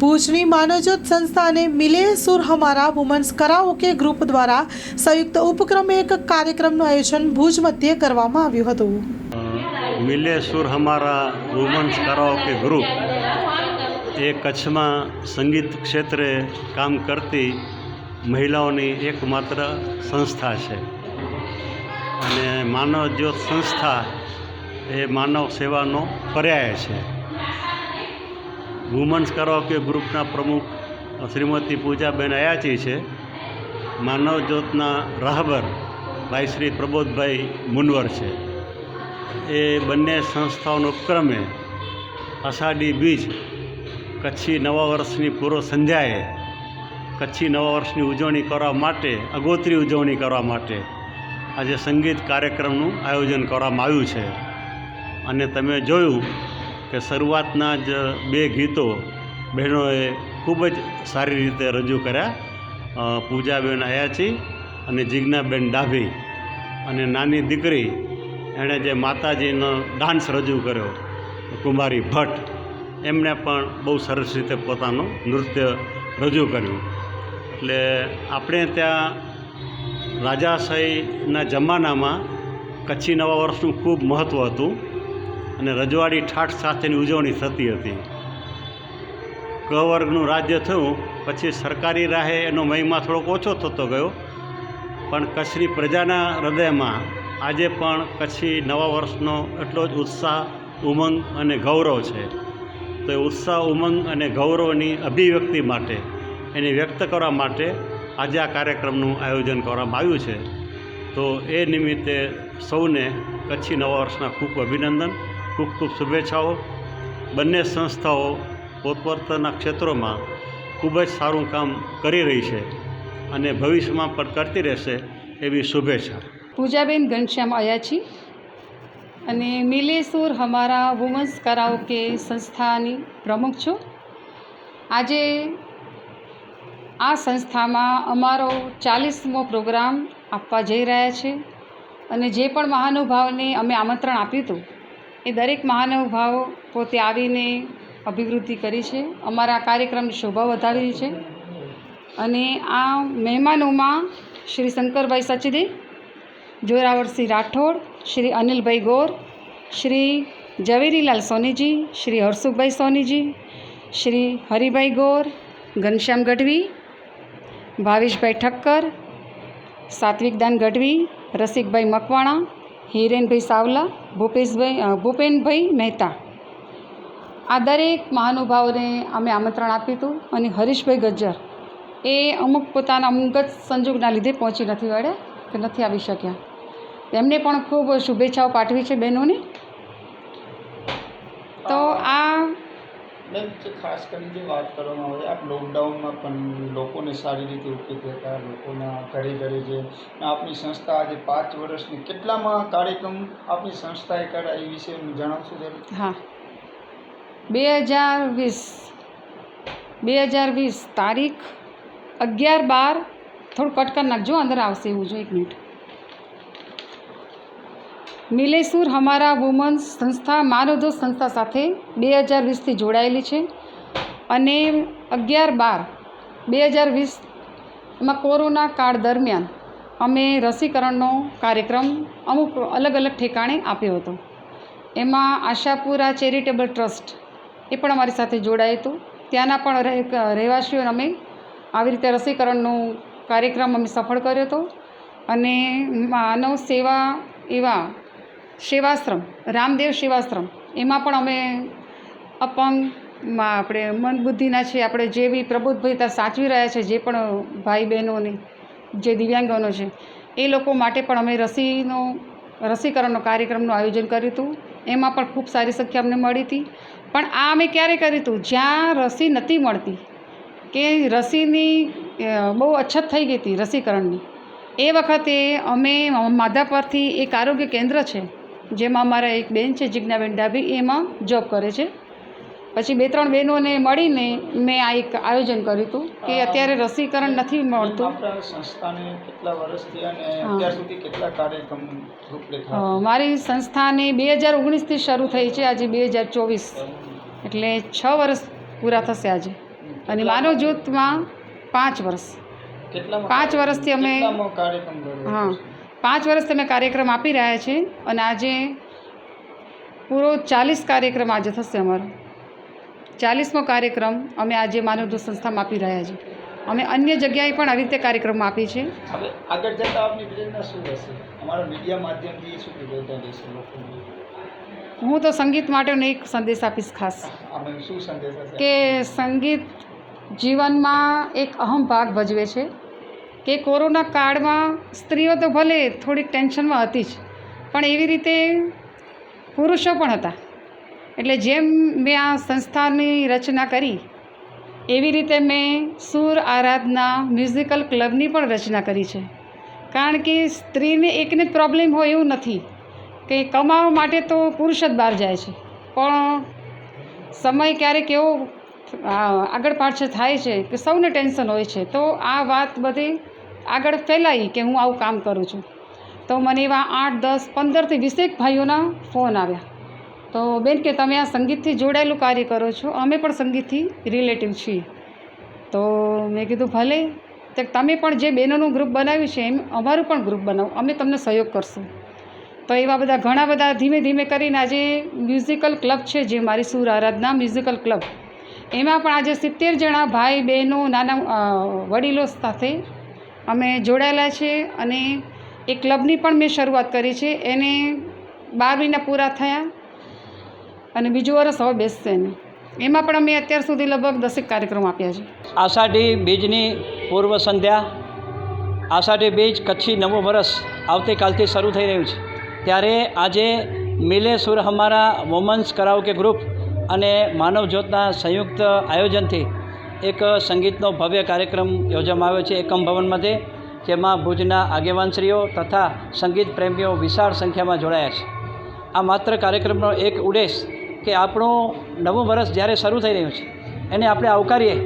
ભુજની માનવજ્યોત સંસ્થા અને મિલે Sur Hamara women's karaoke group દ્વારા સંયુક્ત ઉપક્રમે એક કાર્યક્રમનું આયોજન ભુજ મધ્યે કરવામાં આવ્યું હતું. Mile Sur Hamara women's karaoke group એ કચ્છમાં સંગીત ક્ષેત્રે કામ કરતી મહિલાઓની એકમાત્ર સંસ્થા છે. અને માનવજ્યોત સંસ્થા એ માનવ સેવાનો પર્યાય છે. વુમન્સ કરાઓકે ગ્રુપના પ્રમુખ શ્રીમતી પૂજાબેન અયાચી છે માનવ જ્યોતના રાહબર ભાઈ શ્રી પ્રબોધભાઈ મુનવર છે. એ બંને સંસ્થાઓનો ઉપક્રમે અષાઢી બીજ કચ્છી નવા વર્ષની પૂર્વ સંધ્યાએ કચ્છી નવા વર્ષની ઉજવણી કરવા માટે અગોતરી ઉજવણી કરવા માટે આજે સંગીત કાર્યક્રમનું આયોજન કરવામાં આવ્યું છે. અને તમે જોયું કે શરૂઆતના જ બે ગીતો બહેનોએ ખૂબ જ સારી રીતે રજૂ કર્યા. પૂજાબેન અયાચી અને જિજ્ઞાબેન ડાભી અને નાની દીકરી એણે જે માતાજીનો ડાન્સ રજૂ કર્યો કુમારી ભટ્ટ, એમણે પણ બહુ સરસ રીતે પોતાનું નૃત્ય રજૂ કર્યું. એટલે આપણે ત્યાં રાજાશાહીના જમાનામાં કચ્છી નવા વર્ષનું ખૂબ મહત્ત્વ હતું. અને રજવાડી ઠાઠ સાથેની ઉજવણી થતી હતી. ક વર્ગનું રાજ્ય થયું, પછી સરકારી રાહે એનો મહિમા થોડોક ઓછો થતો ગયો, પણ કચ્છની પ્રજાના હૃદયમાં આજે પણ કચ્છી નવા વર્ષનો એટલો જ ઉત્સાહ, ઉમંગ અને ગૌરવ છે. તો એ ઉત્સાહ, ઉમંગ અને ગૌરવની અભિવ્યક્તિ માટે, એને વ્યક્ત કરવા માટે આજે આ કાર્યક્રમનું આયોજન કરવામાં આવ્યું છે. તો એ નિમિત્તે સૌને કચ્છી નવા વર્ષના ખૂબ અભિનંદન. ખૂબ ખૂબ શુભેચ્છાઓ. બંને સંસ્થાઓ પોતપોતાના ક્ષેત્રોમાં ખૂબ જ સારું કામ કરી રહી છે અને ભવિષ્યમાં પણ કરતી રહેશે એવી શુભેચ્છા. પૂજાબેન ઘનશ્યામ અયાચી અને મિલેસુર હમારા વુમન્સ કરાઓકે સંસ્થાની પ્રમુખ છું. આજે આ સંસ્થામાં અમારો ચાલીસમો પ્રોગ્રામ આપવા જઈ રહ્યા છે અને જે પણ મહાનુભાવને અમે આમંત્રણ આપ્યું હતું એ દરેક મહાનુભાવો પોતે આવીને અભિવૃદ્ધિ કરી છે. અમારા કાર્યક્રમની શોભા વધારી છે. અને આ મહેમાનોમાં શ્રી શંકરભાઈ સચદે જોરાવરસિંહ રાઠોડ, શ્રી અનિલભાઈ ગોર, શ્રી ઝવેરીલાલ સોનીજી, શ્રી હરસુખભાઈ સોનીજી, શ્રી હરિભાઈ ગોર, ઘનશ્યામ ગઢવી, ભાવેશભાઈ ઠક્કર, સાત્વિકદાન ગઢવી, રસિકભાઈ મકવાણા હિરેનભાઈ સાવલા, ભૂપેશભાઈ ભૂપેનભાઈ મહેતા. આ દરેક મહાનુભાવોને અમે આમંત્રણ આપ્યું હતું અને હરીશભાઈ ગજ્જર એ અમુક પોતાના અંગત સંજોગના લીધે પહોંચી નથી વળ્યા કે નથી આવી શક્યા. તેમને પણ ખૂબ શુભેચ્છાઓ પાઠવી છે બહેનોને. તો આ જે ખાસ કરીને જે વાત કરવામાં આવે, આપ લોકડાઉનમાં પણ લોકોને સારી રીતે ઉપયોગ હતા લોકોના ઘરે ઘરે જે આપની સંસ્થા આજે પાંચ વર્ષની કેટલામાં કાર્યક્રમ આપની સંસ્થાએ કર્યા એ વિશે જણાવશો જરા હા. બે હજાર વીસ. બે હજાર વીસ તારીખ અગિયાર બાર. થોડું કટ નાખજો, અંદર આવશે એવું જો એક મિનિટ. મિલેસુર હમારા વુમન્સ સંસ્થા, માનવદોષ સંસ્થા સાથે બે હજાર વીસથી જોડાયેલી છે અને અગિયાર બાર બે હજાર વીસમાં કોરોના કાળ દરમિયાન અમે રસીકરણનો કાર્યક્રમ અમુક અલગ અલગ ઠેકાણે આપ્યો હતો. એમાં આશાપુરા ચેરિટેબલ ટ્રસ્ટ એ પણ અમારી સાથે જોડાયું હતું. ત્યાંના પણ રહે- રહેવાસીઓને અમે આવી રીતે રસીકરણનો કાર્યક્રમ અમે સફળ કર્યો હતો. અને માનવ સેવા એવા સેવાશ્રમ રામદેવ સેવાશ્રમ એમાં પણ અમે અપંગ આપણે મન બુદ્ધિના છે આપણે જે બી પ્રબુદ્ધતા સાચવી રહ્યા છે, જે પણ ભાઈ બહેનોની જે દિવ્યાંગોનો છે, એ લોકો માટે પણ અમે રસીનો, રસીકરણનો કાર્યક્રમનું આયોજન કર્યું હતું. એમાં પણ ખૂબ સારી સંખ્યા અમને મળી હતી. પણ આ અમે ક્યારે કર્યું હતું? જ્યાં રસી નહોતી મળતી, કે રસીની બહુ અછત થઈ ગઈ હતી રસીકરણની, એ વખતે અમે માધાપરથી એક આરોગ્ય કેન્દ્ર છે જેમાં અમારા એક બેન છે જિજ્ઞાબેન ડાભી એમાં જોબ કરે છે. પછી બે ત્રણ બહેનોને મળીને મેં આ એક આયોજન કર્યું હતું કે અત્યારે રસીકરણ નથી મળતું. મારી સંસ્થાને બે હજાર ઓગણીસથી શરૂ થઈ છે આજે બે હજાર ચોવીસ. એટલે છ વર્ષ પૂરા થશે આજે. અને માનવ જૂથમાં પાંચ વર્ષ. પાંચ વર્ષથી અમે હા. પાંચ વર્ષથી અમે કાર્યક્રમ આપી રહ્યા છીએ અને આજે પૂરો ચાલીસ કાર્યક્રમ આજે થશે અમારો. ચાલીસમો કાર્યક્રમ અમે આજે માનવદૂત સંસ્થામાં આપી રહ્યા છીએ. અમે અન્ય જગ્યાએ પણ આવી રીતે કાર્યક્રમ આપી છે હવે આગળ જતાં આપની પ્રેરણા શું હશે અમારા મીડિયા માધ્યમથી શું પ્રેરણા રહેશે લોકોને? હું તો સંગીત માટેનો એક સંદેશ આપીશ ખાસ. કે સંગીત જીવનમાં એક અહમ ભાગ ભજવે છે. કે કોરોના કાળમાં સ્ત્રીઓ તો ભલે થોડીક ટેન્શનમાં હતી જ, પણ એવી રીતે પુરુષો પણ હતા. એટલે જેમ મેં આ સંસ્થાની રચના કરી, એવી રીતે મેં સુર આરાધના મ્યુઝિકલ ક્લબની પણ રચના કરી છે. કારણ કે સ્ત્રીને એકને પ્રોબ્લેમ હોય એવું નથી કે કમાવા માટે તો પુરુષ જ બહાર જાય છે. પણ સમય ક્યારેક એવો આગળ પાછળ થાય છે કે સૌને ટેન્શન હોય છે. તો આ વાત બધી આગળ ફેલાઈ કે હું આવું કામ કરું છું. તો મને એવા આઠ, દસ, પંદરથી વીસેક ભાઈઓના ફોન આવ્યા. તો બેન કે તમે આ સંગીતથી જોડાયેલું કાર્ય કરો છો. અમે પણ સંગીતથી રિલેટિવ છીએ. તો મેં કીધું, ભલે. તો તમે પણ જે બહેનોનું ગ્રુપ બનાવ્યું છે એમ, અમારું પણ ગ્રુપ બનાવો. અમે તમને સહયોગ કરશું. તો એવા બધા ઘણા બધા ધીમે ધીમે કરીને આજે મ્યુઝિકલ ક્લબ છે જે મારી સુર આરાધના મ્યુઝિકલ ક્લબ એમાં પણ આજે સિત્તેર જણા ભાઈ બહેનો, નાના વડીલો સાથે અમે જોડાયેલા છે અને એ ક્લબની પણ મેં શરૂઆત કરી છે. એને બાર મહિના પૂરા થયા અને બીજું વરસ હવે બેસશે એને. એમાં પણ અમે અત્યાર સુધી લગભગ દસેક કાર્યક્રમ આપ્યા છે. આષાઢી બીજની પૂર્વ સંધ્યા. આષાઢી બીજ કચ્છી નવું વર્ષ આવતીકાલથી શરૂ થઈ રહ્યું છે. ત્યારે આજે મિલે Sur Hamara women's karaoke group અને માનવ જ્યોતના સંયુક્ત આયોજનથી એક સંગીતનો ભવ્ય કાર્યક્રમ યોજવામાં આવ્યો છે એકમ ભવનમાંથી જેમાં ભુજના આગેવાનશ્રીઓ તથા સંગીત પ્રેમીઓ વિશાળ સંખ્યામાં જોડાયા છે. આ માત્ર કાર્યક્રમનો એક ઉદ્દેશ કે આપણું નવું વર્ષ જ્યારે શરૂ થઈ રહ્યું છે, એને આપણે આવકારીએ.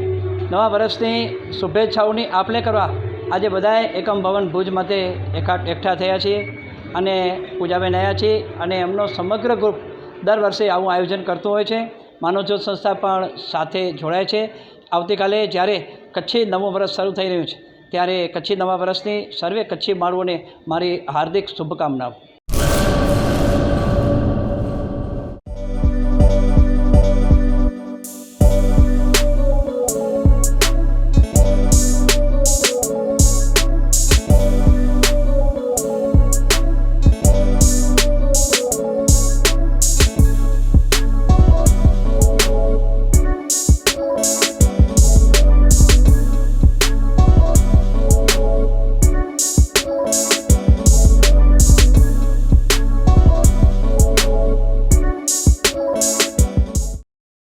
નવા વર્ષની શુભેચ્છાઓની આપલે કરવા આજે બધાએ એકમ ભવન ભુજ માટે એકા, એકઠા થયા છીએ અને પૂજાબેન આવ્યા છીએ અને એમનો સમગ્ર ગ્રુપ દર વર્ષે આવું આયોજન કરતું હોય છે. માનવજ્યોત સંસ્થા પણ સાથે જોડાય છે. આવતીકાલે જ્યારે કચ્છી નવું વર્ષ શરૂ થઈ રહ્યું છે, ત્યારે કચ્છી નવા વર્ષની સર્વે કચ્છી માળવોને મારી હાર્દિક શુભકામનાઓ.